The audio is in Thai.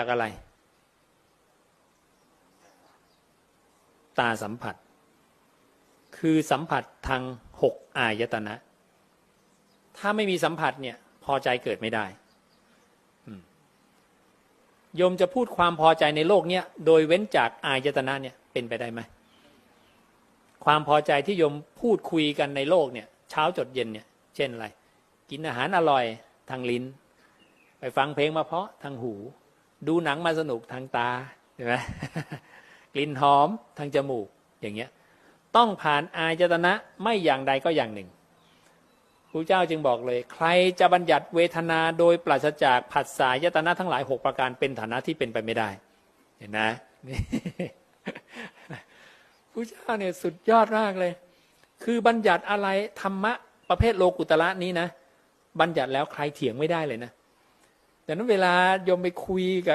จากอะไร ตาสัมผัส คือสัมผัสทางหกอายตนะ ถ้าไม่มีสัมผัสเนี่ย พอใจเกิดไม่ได้โยมจะพูดความพอใจในโลกเนี้ยโดยเว้นจากอายตนะเนี่ยเป็นไปได้ไหมความพอใจที่โยมพูดคุยกันในโลกเนี่ย เช้าจดเย็นเนี่ย เช่นอะไร กินอาหารอร่อยทางลิ้น ไปฟังเพลงมาเพาะทางหู ดูหนังมาสนุกทางตาใช่ไหมกลิ่นหอมทางจมูกอย่างเงี้ย ต้องผ่านอายตนะไม่อย่างใดก็อย่างหนึ่งครูเจ้าจึงบอกเลย ใครจะบัญญัติเวทนาโดยปราศจากผัสสะยตนะทั้งหลายหกประการเป็นฐานะที่เป็นไปไม่ได้ เห็นนะนี่ครูเจ้าเนี่ยสุดยอดมากเลย คือบัญญัติอะไรธรรมะประเภทโลกุตระนี้นะ บัญญัติแล้วใครเถียงไม่ได้เลยนะ แต่นั้นเวลาโยมไปคุยกับ